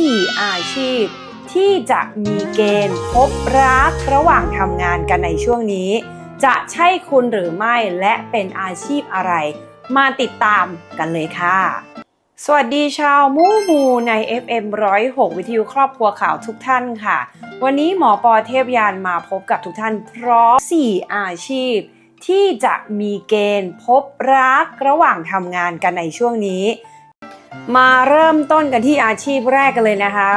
4 อาชีพ ที่จะมีเกณฑ์พบรักระหว่างทำงานกันในช่วงนี้ จะใช่คุณหรือไม่และเป็นอาชีพอะไร มาติดตามกันเลยค่ะ สวัสดีชาวมูมูใน FM 106 วิทยุครอบครัวข่าวทุกท่านค่ะ วันนี้หมอปอเทพยานมาพบกับทุกท่านพร้อม4อาชีพ ที่จะมีเกณฑ์พบรักระหว่างทำงานกันในช่วงนี้ มาเริ่มต้นกันที่อาชีพแรกกันเลยนะคะ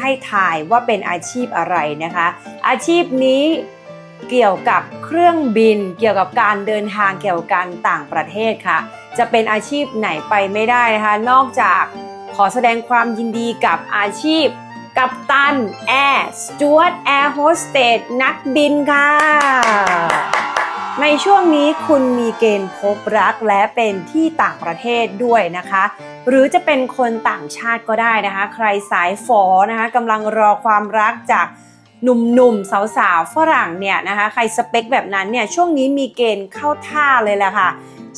ให้ถ่ายว่าเป็นอาชีพอะไรนะคะ อาชีพนี้เกี่ยวกับเครื่องบิน เกี่ยวกับการเดินทางเกี่ยวกับการต่างประเทศค่ะ จะเป็นอาชีพไหนไปไม่ได้นะคะ นอกจากขอแสดงความยินดีกับอาชีพ กัปตัน แอร์สจวตแอร์โฮสเตสนักบินค่ะ ช่วงนี้คุณมีเกณฑ์พบรักและเป็นที่ต่างประเทศด้วยนะคะ หรือจะเป็นคนต่างชาติก็ได้นะคะ ใครสายฝอนะคะกำลังรอความรักจากหนุ่มๆสาวๆฝรั่งเนี่ยนะคะ ใครสเปคแบบนั้นเนี่ยช่วงนี้มีเกณฑ์เข้าท่าเลยแหละค่ะ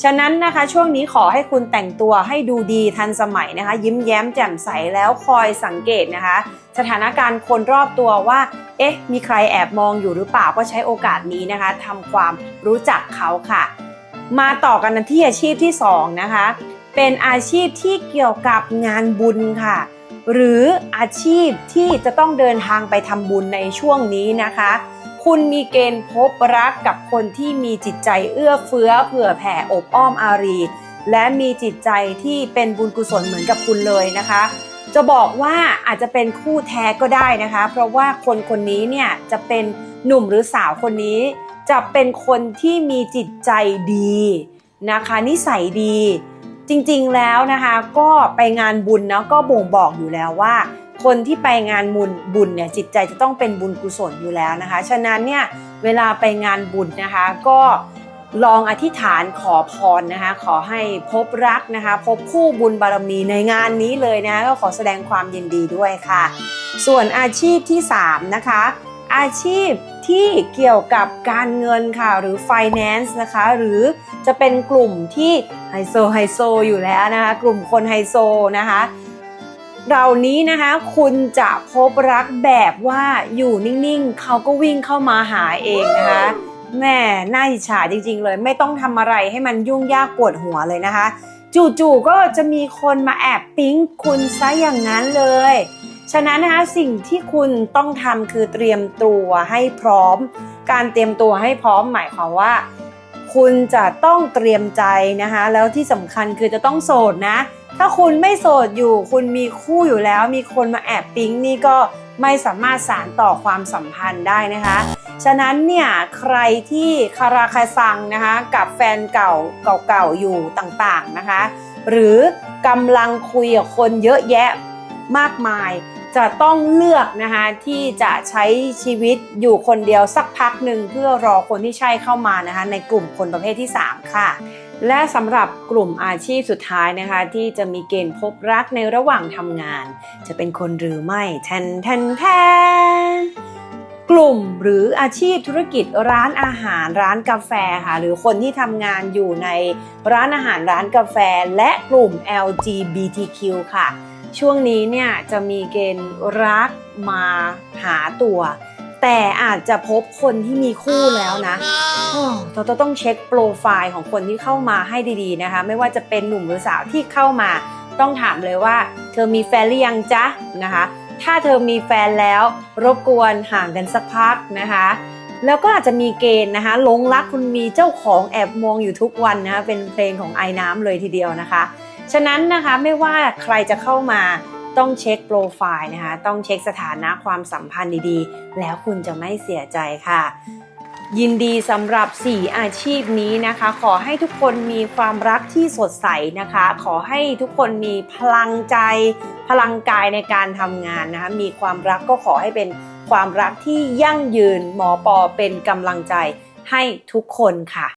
ฉะนั้นนะคะช่วงนี้ขอให้คุณแต่งตัวให้ดูดีทันสมัยนะคะ ยิ้มแย้มแจ่มใสแล้วคอยสังเกตนะคะ สถานการณ์คนรอบตัวว่า เอ๊ะ มีใครแอบมองอยู่หรือเปล่าก็ใช้โอกาสนี้นะคะทำความรู้จักเขาค่ะ มาต่อกันที่อาชีพที่สองนะคะเป็นอาชีพที่เกี่ยวกับงานบุญค่ะ หรืออาชีพที่จะต้องเดินทางไปทำบุญในช่วงนี้นะคะ คุณมีเกณฑ์พบรักกับคนที่มีจิตใจเอื้อเฟื้อเผื่อแผ่อบอ้อมอารี และมีจิตใจที่เป็นบุญกุศลเหมือนกับคุณเลยนะคะ จะบอกว่าอาจจะเป็นคู่แท้ก็ได้นะคะ เพราะว่าคนคนนี้เนี่ยจะเป็นหนุ่มหรือสาวคนนี้ จะเป็นคนที่มีจิตใจดีนะคะนิสัยดี จริงๆแล้วนะคะ ก็ไปงานบุญเนาะก็บ่งบอกอยู่แล้วว่า คนที่ไปงานบุญบุญเนี่ยจิตใจจะต้องเป็นบุญกุศลอยู่แล้วนะคะ ฉะนั้นเนี่ยเวลาไปงานบุญนะคะก็ลองอธิษฐานขอพรนะคะ ขอให้พบรักนะคะ พบคู่บุญบารมีในงานนี้เลยนะคะก็ขอแสดงความยินดีด้วยค่ะ ส่วนอาชีพที่ 3 นะคะ อาชีพที่เกี่ยวกับการเงินค่ะ หรือ finance นะคะ หรือจะเป็นกลุ่มที่ไฮโซไฮโซอยู่แล้วนะคะ กลุ่มคนไฮโซนะคะ เหล่านี้นะคะ คุณจะพบรักแบบว่าอยู่นิ่งๆเขาก็วิ่งเข้ามาหาเองนะคะแม่น่าอิจฉาจริง ๆ เลย ไม่ต้องทำอะไรให้มันยุ่งยากปวดหัวเลยนะคะ จู่ๆก็จะมีคนมาแอบปิ๊งคุณซะอย่างนั้นเลย ฉะนั้นนะคะสิ่งที่คุณต้องทำคือเตรียมตัวให้พร้อม การเตรียมตัวให้พร้อมหมายความว่า คุณจะต้องเตรียมใจนะคะ แล้วที่สำคัญคือจะต้องโสดนะ ถ้าคุณไม่โสดอยู่ คุณมีคู่อยู่แล้ว มีคนมาแอบปิ๊งนี่ก็ไม่สามารถสานต่อความสัมพันธ์ได้นะคะ ฉะนั้นเนี่ยใครที่คาราคาซังนะคะกับแฟนเก่าเก่าๆอยู่ต่างๆนะคะ หรือกำลังคุยกับคนเยอะแยะมากมาย จะต้องเลือกนะคะที่จะใช้ชีวิตอยู่คนเดียวสักพักหนึ่งเพื่อรอคนที่ใช่เข้ามานะคะในกลุ่มคนประเภทที่ 3 ค่ะ และสำหรับกลุ่มอาชีพสุดท้ายนะคะ ที่จะมีเกณฑ์พบรักในระหว่างทำงาน จะเป็นคนหรือไม่แทนแทนแทนกลุ่มหรืออาชีพธุรกิจร้านอาหารร้านกาแฟค่ะ หรือคนที่ทำงานอยู่ในร้านอาหารร้านกาแฟ และกลุ่ม LGBTQ ค่ะ ช่วงนี้เนี่ยจะมีเกณฑ์รักมาหาตัว แต่อาจจะพบคนที่มีคู่แล้วนะเราจะต้องเช็คโปรไฟล์ของคนที่เข้ามาให้ดีๆนะคะ ไม่ว่าจะเป็นหนุ่มหรือสาวที่เข้ามา ต้องถามเลยว่า เธอมีแฟนหรือยังจ๊ะนะคะ ถ้าเธอมีแฟนแล้ว รบกวนห่างกันสักพักนะคะแล้วก็อาจจะมีเกณฑ์นะคะหลงรักคุณมีเจ้าของแอบมองอยู่ทุกวันนะคะเป็นเพลงของไอ้น้ำเลยทีเดียวนะคะ ฉะนั้นนะคะไม่ว่าใครจะเข้ามา ต้องเช็คโปรไฟล์นะคะ ต้องเช็คสถานะความสัมพันธ์ดีๆ แล้วคุณจะไม่เสียใจค่ะ ยินดีสำหรับ 4 อาชีพนี้นะคะ ขอให้ทุกคนมีความรักที่สดใสนะคะ ขอให้ทุกคนมีพลังใจ พลังกายในการทำงานนะคะ มีความรักก็ขอให้เป็นความรักที่ยั่งยืนหมอปอเป็นกำลังใจให้ทุกคนค่ะ